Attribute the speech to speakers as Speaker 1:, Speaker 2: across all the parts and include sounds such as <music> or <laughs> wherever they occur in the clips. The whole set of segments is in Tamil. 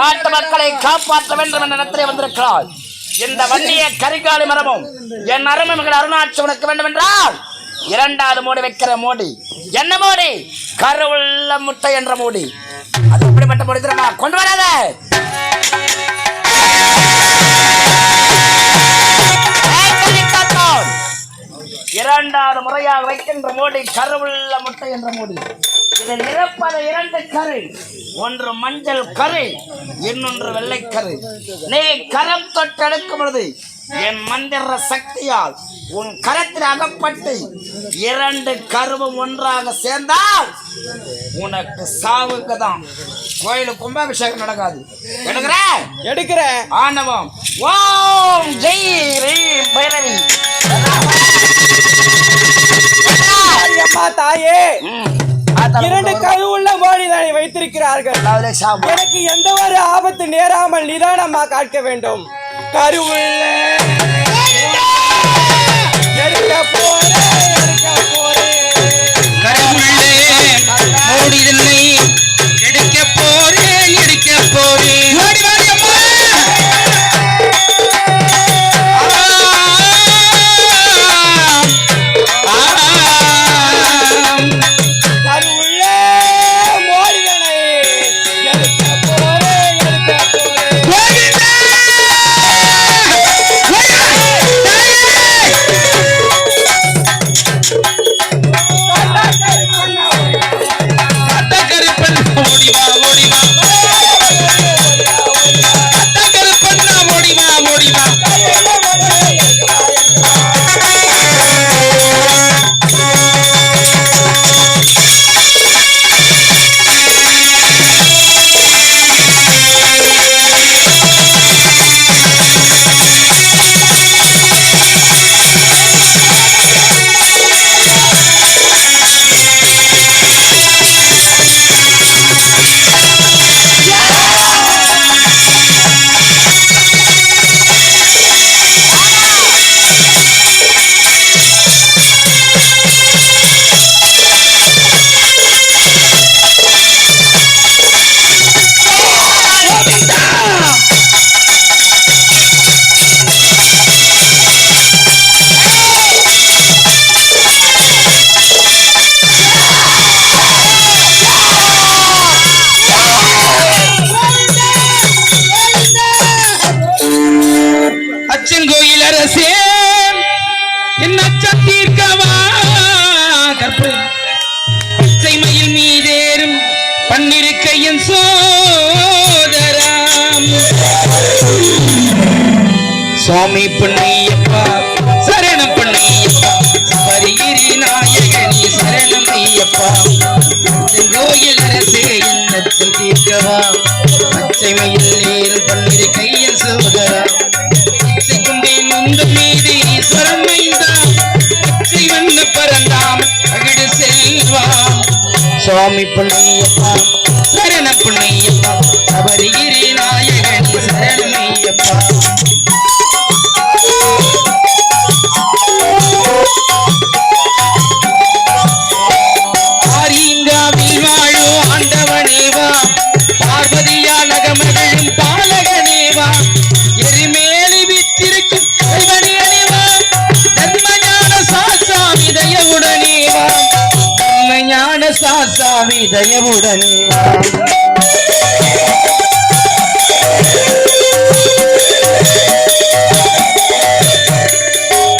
Speaker 1: நாட்டு மக்களை காப்பாற்ற வேண்டும் என்ற இடத்திலே வந்திருக்கிறார் இந்த வன்னிய கரிகாலி மரமும் என் அருமை மகள் அருணாட்சி உனக்கு வேண்டும் என்றால் இரண்டாவது மூடி வைக்கிற மோடி. என்ன மோடி? கருவுள்ள முட்டை என்ற மூடி. அது எப்படிப்பட்ட மூடி தெரியுமா? கொண்டு வராத. இரண்டாவது முறையாக வைக்கின்ற மூடி கருவுள்ள முட்டை என்ற மூடி. இதில் இருப்பது இரண்டு கரு. ஒன்று மஞ்சள் கரு இன்னொன்று வெள்ளை கரு. நீ கரம் தொட்டு எடுக்கும் பொழுது என் மந்திர சக்தியால் உன் கரத்தில் அகப்பட்டு இரண்டு கருவும் ஒன்றாக சேர்ந்தால் உனக்கு சாவுக்கு தான் கோயிலுக்கு கும்பாபிஷேகம் நடக்காது. எடுக்கிற
Speaker 2: எடுக்கிறேன்.
Speaker 1: ஆணவம். ஓம் ஜெய் ரீம் பைரவி.
Speaker 2: தாயே. இரண்டு கருவுள்ள மோடிதானை வைத்திருக்கிறார்கள். எனக்கு எந்த ஒரு ஆபத்து நேராமல் நிதானமா காக்க வேண்டும். கருவுள்ள. எடுக்க போறேன் எடுக்க போறேன்.
Speaker 3: சுவாமி பொன்னையப்பா சரணம் பொன்னையப்பா. பரிகிரி நாயகனி சரணம் ஐயப்பா. கோயில் அரசே என் தீர்க்கவா? பச்சை மயில் ஏறும் பன்னிருக்கையின் சோதராம் சிக்கும்பே முந்த மீது ஈஸ்வரன் மைந்தா பச்சை வண்ண பரந்தாம் அகிடு செல்வாம். சுவாமி பொன்னையப்பா சரண பொன்னையப்பா. சபரிகிரி நாயகன் சரணமையப்பா சாசாமி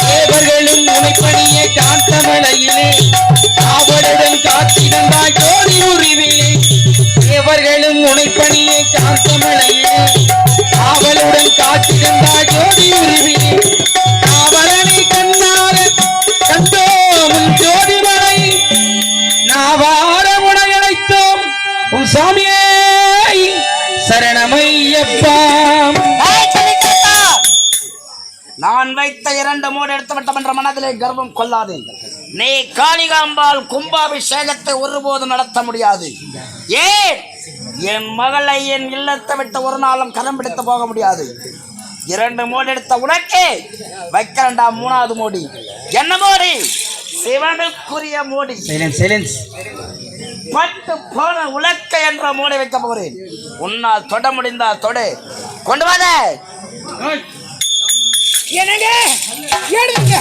Speaker 3: தேவர்களும் உனைப்பணிய காத்தமலையிலே காவலுடன் காத்திருந்தாய் ஜோதி உரிவிலே தேவர்களும் உனைப்பணிய காத்தமலையிலே
Speaker 1: வைத்த இரண்டு மூடு எடுத்து விட்டம் என்ற மனதிலே கர்வம் கொள்ளாதே. நீ காளிகாம்பால் கும்பாபிஷேகத்தை ஒருபோதும் நடத்த முடியாது. ஏன்? என் மகளை என் இல்லத்தை விட்டு ஒரு நாளும் கரம் பிடித்து போக முடியாது. இரண்டு மோடி எடுத்த உனக்கு வைக்கிறண்டா மூணாவது மோடி. என்ன மோடி? சிவனுக்குரிய மோடி. பட்டு போன உலக்க என்ற மூடை வைக்க போகிறேன். உன்னால் தொட முடிந்தால் தொடு. கொண்டு வாத
Speaker 4: என்னங்க? எடுங்க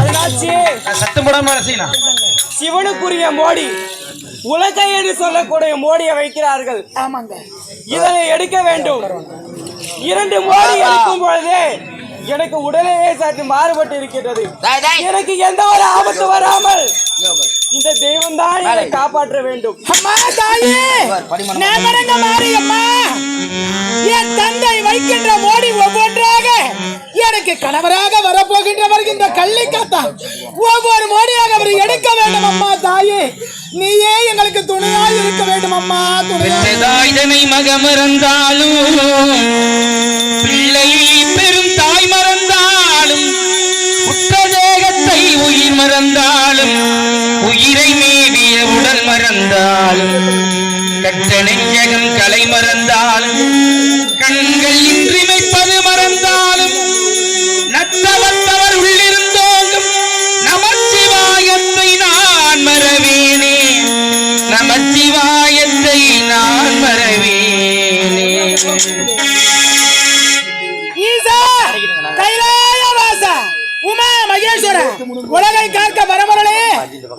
Speaker 2: அதனாச்சு
Speaker 3: சத்தம் போடாம செய்யணும்.
Speaker 2: சிவனுக்குரிய மோடி உலகை என்று சொல்லக்கூடிய மோடியை வைக்கிறார்கள்.
Speaker 4: ஆமாங்க.
Speaker 2: இதனை எடுக்க வேண்டும். இரண்டு மோடி எடுக்கும் பொழுதே எனக்கு உடலையே சற்று மாறுபட்டு இருக்கின்றது. எனக்கு எந்த ஒரு ஆபத்து வராமல் இந்த தெய்வம் தான் என்னை காப்பாற்ற வேண்டும்.
Speaker 4: அம்மா தாயே. என் தந்தை வைக்கின்ற மோடி எனக்கு கணவராக வரப்போகின்றவர் இந்த கள்ளிக்காத்தா. ஒவ்வொரு மோடியாக அவர் எடுக்க வேண்டும் அம்மா தாயே. நீயே எங்களுக்கு துணையாய் இருக்க வேண்டும் அம்மா துணையாய்.
Speaker 3: மக மறந்தாலும் பிள்ளை பெரும் தாய் மறந்தாலும் புத்த தேகத்தை உயிர் மறந்தாலும் உயிரை மேவிய உடல் மறந்தாலும் கட்ட நெஞ்சகம் கலை மறந்தாலும் கண்கள்
Speaker 4: இன்றிமை உலகை காக்க வரமரளே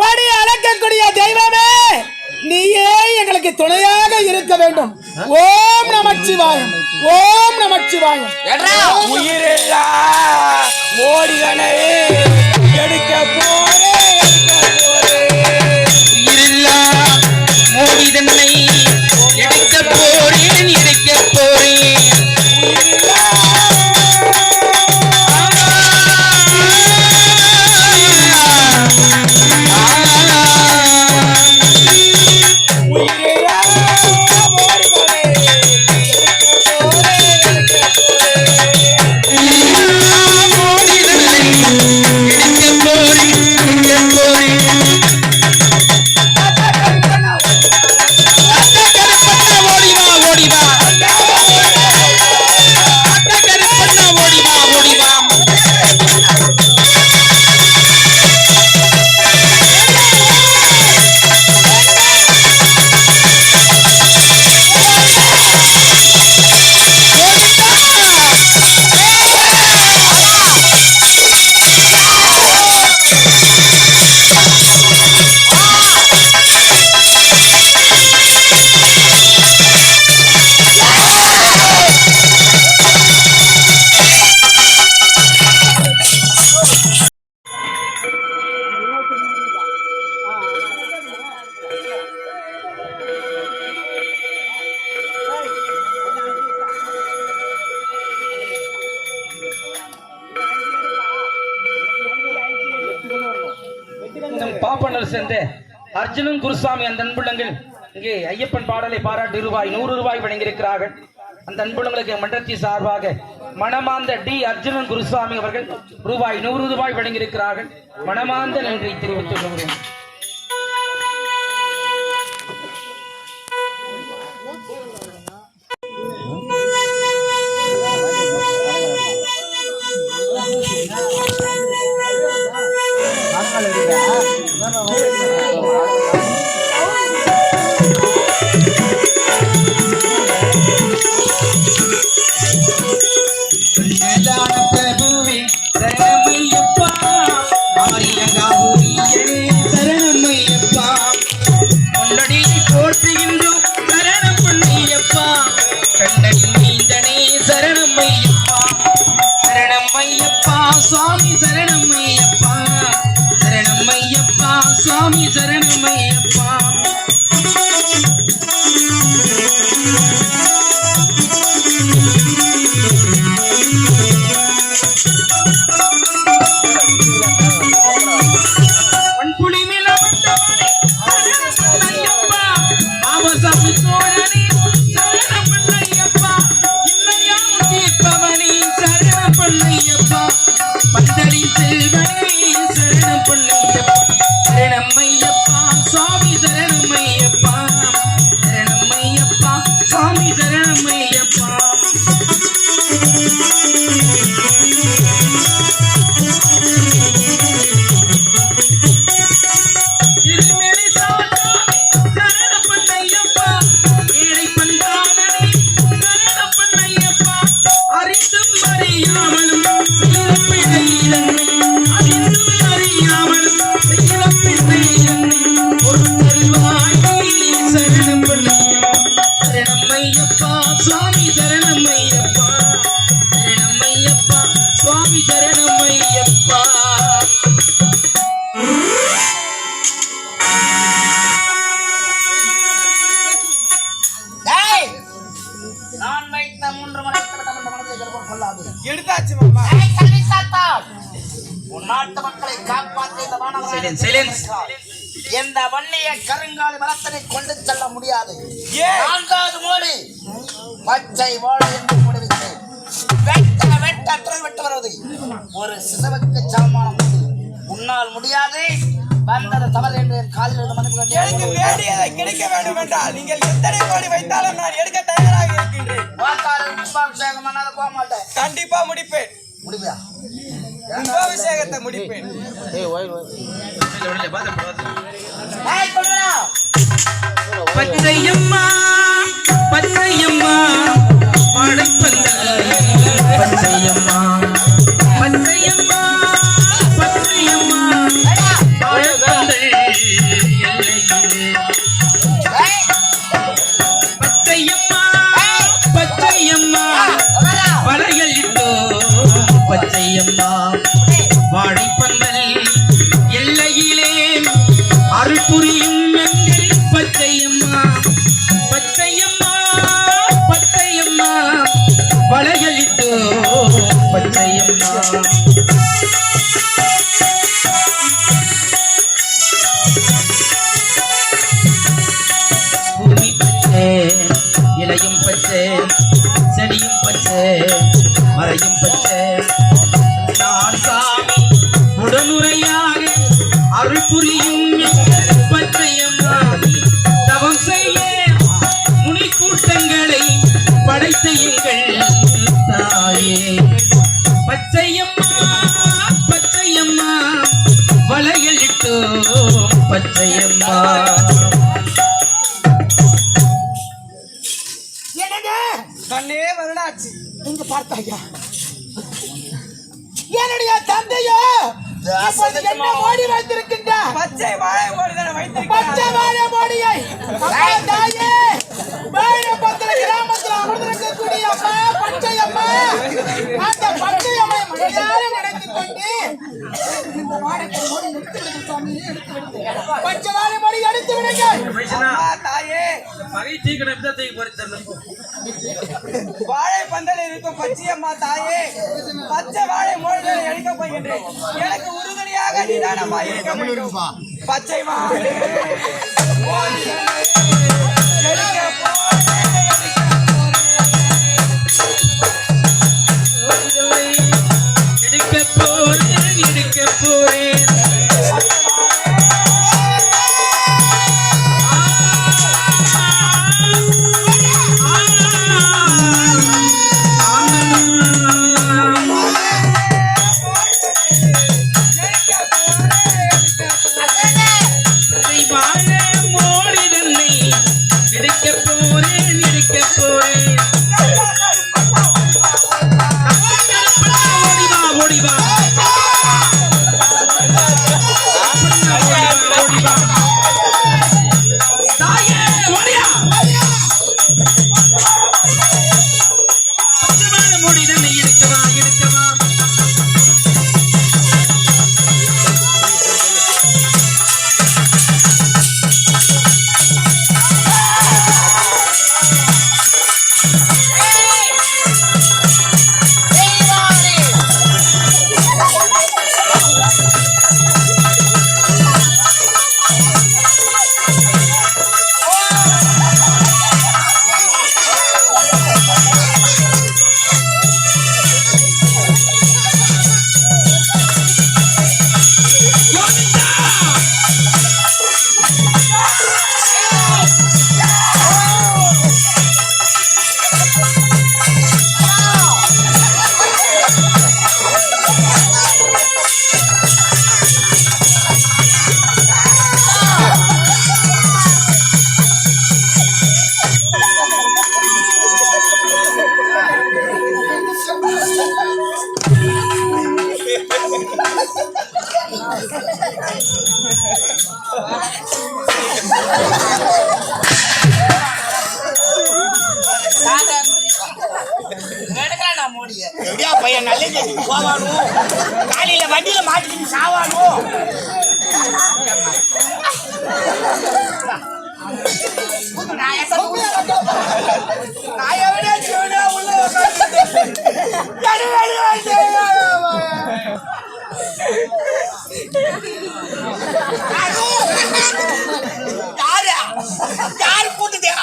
Speaker 4: படி அளக்கக்கூடிய தெய்வமே நீயே எங்களுக்கு துணையாக இருக்க வேண்டும். ஓம் நமச்சிவாயம். ஓம் நமச்சிவாயம்.
Speaker 2: உயிரில்லா மோடிகளை எடுக்க
Speaker 3: உயிரில்லா மோடி தன்னை அர்ஜுனன் குருசாமி அந்த அன்புள்ளங்கள் இங்கே ஐயப்பன் பாடலை பாராட்டு ரூபாய் நூறு ரூபாய் வழங்கியிருக்கிறார்கள். அந்த அன்புள்ளங்களுக்கு மன்றத்தி சார்பாக மனமாந்த டி அர்ஜுனன் குருசாமி அவர்கள் ரூபாய் நூறு ரூபாய் வழங்கியிருக்கிறார்கள். மனமாந்த நன்றி தெரிவித்துக் கொள்கிறேன்.
Speaker 2: எத்தனை கோடி வைத்தாலும் நான் எடுக்க தயாராக இருக்கின்றேன்.
Speaker 1: கும்பாபிஷேகம் பண்ணாத போக மாட்டேன்.
Speaker 2: கண்டிப்பா முடிப்பேன்.
Speaker 1: முடிப்பா
Speaker 2: கும்பாபிஷேகத்தை முடிப்பேன்.
Speaker 3: பச்சையம்மா হরিপুরী ஜெயம்மா
Speaker 4: என்னங்க
Speaker 2: கண்ணே வருடாச்சு.
Speaker 4: இங்க பார்த்தாயா என்னுடைய தந்தையோ? என்ன
Speaker 3: தூக்கி பொறித்தரணும்
Speaker 2: வாழை பந்தல் இருக்கும் பச்சையம்மா தாயே பச்சை வாழை மோழ்களை அழிக்க போகின்றேன். எனக்கு உறுதுணையாக நிதானமா இருக்க முடியும் பச்சை
Speaker 3: மாடு <laughs>
Speaker 1: எப்படியா பையன் நல்ல போவானு? காலையில வண்டியில மாட்டிக்கிட்டு சாவானு? நான் எவனே
Speaker 2: யாரு? யாரு
Speaker 1: போட்டுதியா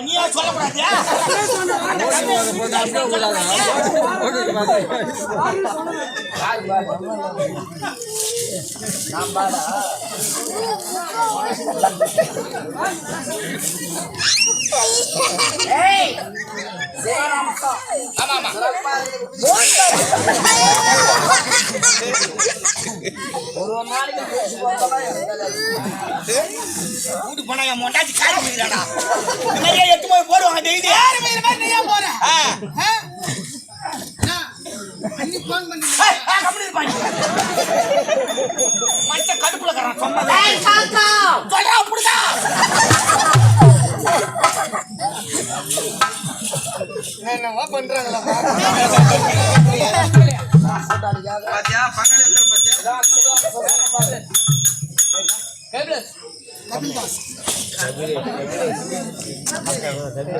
Speaker 1: நீயா சொல்லக்கூடாதியா சொன்ன ஒரு நாளைக்கு பேசி மொண்டாச்சு காலி இந்த எட்டு போய் போடுவாங்க டெய்லி
Speaker 4: யாரு மாதிரி நீ ஏன் போற
Speaker 1: ஆ
Speaker 4: ஆ? அண்ணா, அன்னி phone பண்ணி.
Speaker 1: சொல்றா.
Speaker 4: என்னவா பண்றாங்களா
Speaker 3: பாத்தியா? பாத்தியா?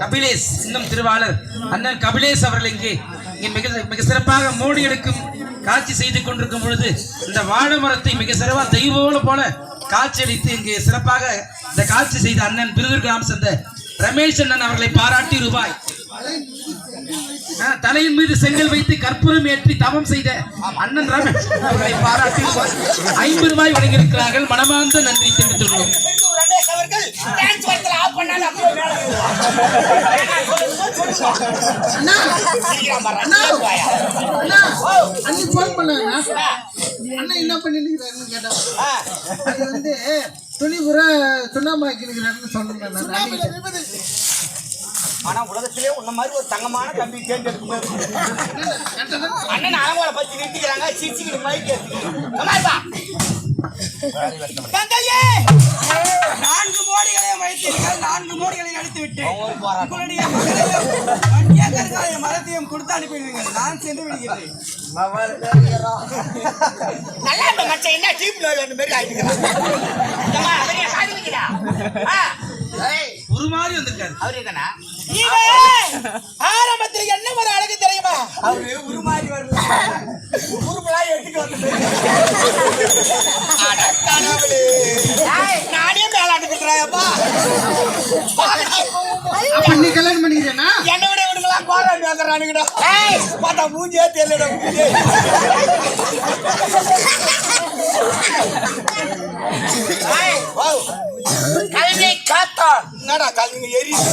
Speaker 3: கபிலேஷ் இன்னும் திருவாளர். அண்ணன் கபிலேஷ் அவர்கள் இங்கே. இங்கே மிக மிக சிறப்பாக மோடி எடுக்கும் காட்சி செய்து கொண்டிருக்கும் பொழுது இந்த வாழை மரத்தை மிக சிறப்பாக தெய்வோல போல காட்சி அளித்து இங்கே சிறப்பாக இந்த காட்சி செய்த அண்ணன் பிருதூர் கிராம சேர்ந்த ரமேஷ் அண்ணன் அவர்களை பாராட்டி ரூபாய். தலையின் மீது செங்கல் வைத்து கற்பூரம் ஏற்றி தவம் செய்த அண்ணன் ரமேஷ் அவர்களை பாராட்டி ஐம்பது ரூபாய் வழங்கியிருக்கிறார்கள். மனமார்ந்த நன்றி தெரிவித்துள்ளோம்
Speaker 1: டான்ஸ் வரத்துல ஆஃப் பண்ணாலும் அப்படியே மேல
Speaker 4: ஃபோன் பண்ணாங்க அண்ணா என்ன பண்ணிருக்கிறாருன்னு கேட்டா
Speaker 1: ஆ,
Speaker 4: அது வந்து துணி பூரா சுண்ணாம்பாக்கி இருக்கிறாருன்னு சொன்னேன்
Speaker 1: ஆனா உலகத்திலே உன்ன மாதிரி ஒரு தங்கமான தம்பி தேர்ந்தெடுக்கும் அண்ணன் அலங்கோல பத்தி நிறுத்திக்கிறாங்க சிரிச்சுக்கிட்டு மைக்
Speaker 2: நான்கு மோடிகளை அடித்து விட்டு உங்களுடைய மகளையும் வட்டியாக்கர்களாய மரத்தையும் கொடுத்து அனுப்பிடுவீர்கள் நான் சென்று விடுகிறேன்
Speaker 1: நல்லா இருந்த மச்சான் என்ன டீப் அந்த மாதிரி ஆயிட்டுக்கிறான்
Speaker 3: ஒரு மாதிரி வந்திருக்காரு.
Speaker 1: அவரு தானா
Speaker 4: நீங்க ஆரம்பத்துல என்ன ஒரு அழகு தெரியுமா?
Speaker 2: அவரு உருமாறி வருது உருப்பெல்லாம் எடுத்துட்டு வந்து
Speaker 1: நானே மேலாட்டு கொடுத்துறாயப்பா
Speaker 4: அப்ப நீ கல்யாணம் பண்ணிக்கிறேனா
Speaker 1: என்ன விட இவனுங்களாம் கோரம் பேசுறானுங்கடா பார்த்தா மூஞ்சியே தெரியலடா மூஞ்சி. கல்வி காத்தான் என்னடா கல்விங்க எரியுது?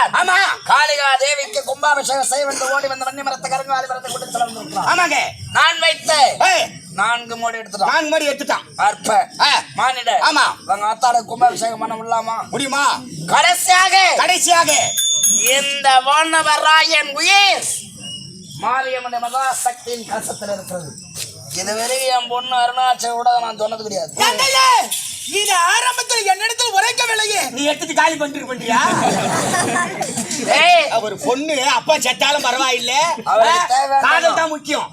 Speaker 1: காத்தான் ஆமா. காளிகா தேவிக்கு கும்பாபிஷேகம் செய்ய வேண்டும். ஓடி வந்த வன்னி மரத்தை கருங்காலி மரத்தை கொண்டு ஆமாங்க. நான் வைத்த நான்கு மோடி எடுத்துட்டான். நான்கு மோடி எடுத்துட்டான். அற்ப. மானிட. ஆமா. உங்க அத்தாட கும்பாபிஷேகம் பண்ண முடியலாமா முடியுமா? கடைசியாக. கடைசியாக. இந்த வானவராயன் உயிர் மாரியம்மன் மகா சக்தியின் கசத்தில் இருக்கிறது இதுவரைக்கும் என் பொண்ணு அருணாச்சல கூட நான் சொன்னது கிடையாது.
Speaker 4: இது ஆரம்பத்துல என்னிடத்தில் உரைக்கவில்லையே.
Speaker 1: நீ எடுத்துட்டு காலி பண்ணிட்டு பண்றியா ஒரு பொண்ணு அப்பா செத்தாலும் பரவாயில்ல. காதல் தான் முக்கியம்.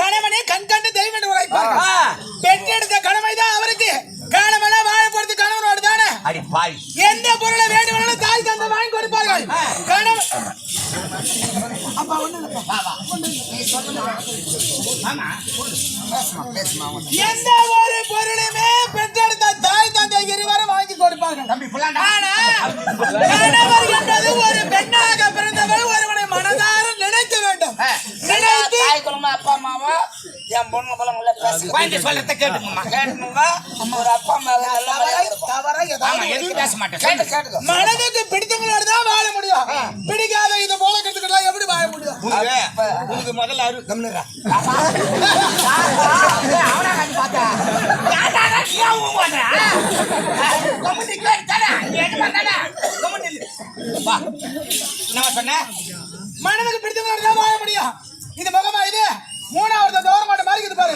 Speaker 4: கணவனே கண் கண்டு தெய்வம் உரைப்பார். பெற்றெடுத்த கடமை தான் அவருக்கு. காலமெல்லாம் வாழ போறது கணவனோடு தானே?
Speaker 1: அடி பாய்
Speaker 4: எந்த பொருளை வேண்டுமானாலும் தாய் தந்தை வாங்கி கொடுப்பார்கள். கணவன் அப்பா ஒண்ணு. எந்த ஒரு பொருளுமே பெற்றெடுத்த தாய் தந்தை இருவரும் வாங்கி கொடுப்பார்கள். கணவர் என்பது ஒரு பெண்ணாக பிறந்தவர் ஒருவனை மனதார நினைக்க வேண்டும். நினைத்து
Speaker 1: அப்பா அம்மாவா? என் பொண்ணு குழம்புல பேச சொல்லத்தை ஒரு அப்பா அம்மா.
Speaker 4: தவறா
Speaker 1: எதுவும் பேச மாட்டேன்.
Speaker 4: மனதுக்கு பிடித்தவங்களோட தான் வாழ முடியும் பிடிக்காத இது போல கத்துக்கலாம் எப்படி வாழ முடியும்
Speaker 1: உனக்கு உனக்கு முதல்ல அரு கம்னுறா அவனா கண்டு பார்த்தா என்ன சொன்ன?
Speaker 4: மனதுக்கு பிடித்தவங்களோட தான் வாழ முடியும். இது முகமா இது? மூணாவது தோர மாட்ட மாதிரி பாரு.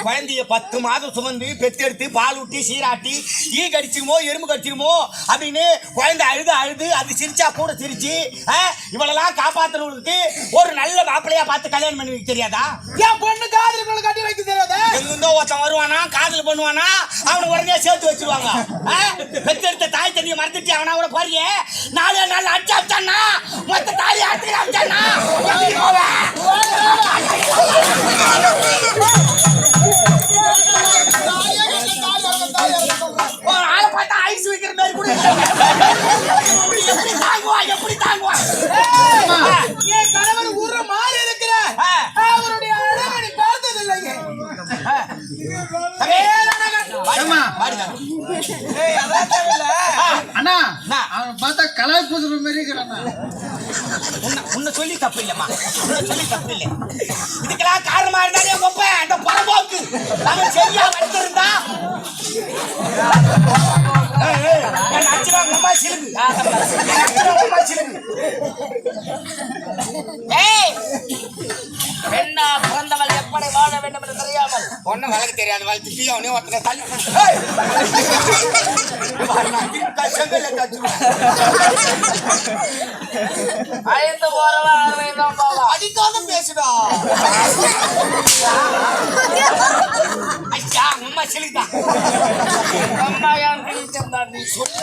Speaker 5: குழந்தைய பத்து மாதம் சுமந்து பெத்தெடுத்து பால் ஊட்டி சீராட்டி ஈ கடிச்சிருமோ எறும்பு கடிச்சிருமோ அப்படின்னு குழந்தை அழுது அழுது அது சிரிச்சா கூட சிரிச்சு ஆ, இவளெல்லாம் காப்பாத்துறவங்களுக்கு ஒரு நல்ல மாப்பிள்ளையா பார்த்து கல்யாணம் பண்ணி வைக்க தெரியாதா?
Speaker 4: என் பொண்ணு காதல் கட்டி வைக்க தெரியாதா?
Speaker 5: எங்கிருந்தோ ஒருத்தன் வருவானா காதல் பண்ணுவானா அவனை உடனே சேர்த்து வச்சிருவாங்க. பெத்தெடுத்த தாய் தண்ணியை மறந்துட்டு அவனா கூட போறியே. நாலு நாள் அடிச்சு அடிச்சானா மொத்த தாலி அடிச்சு அடிச்சானா எப்படி போவ? தாங்குவா
Speaker 4: என் கணவர் மாறி
Speaker 6: அண்ணா
Speaker 5: அண்ணா.
Speaker 6: அவன் பார்த்தா கலாய் பூசுற மாதிரி இருக்கிறான்
Speaker 5: உன்னை சொல்லி தப்பு இல்லம்மா. உன்னை சொல்லி தப்பு இல்லை. இதுக்கெல்லாம் காரணமா இருந்தாலே உங்க அப்பா அந்த பரம்போக்கு அவன் சரியா வந்திருந்தா ஏய், ஏய், என் அச்சுவா உங்க அம்மா சிலுகு என் அச்சுவா உங்க அம்மா சிலுகு
Speaker 1: ஏய் பெண்ணா பிறந்தவள் எப்படி வாழ வேண்டும் என்று தெரியாமல்.
Speaker 5: ஒன்னும் வழக்கு தெரியாது வளர்த்து தீ அவனே ஒருத்தனை தள்ளி.
Speaker 1: அழைத்து போறவன் அறுவைதான் போவான்
Speaker 5: அடிக்காத பேசுடா. ஐயா அம்மா சிலுகுதான்
Speaker 1: அம்மா ஏன் கிழிச்சிருந்தா நீ சொல்ல.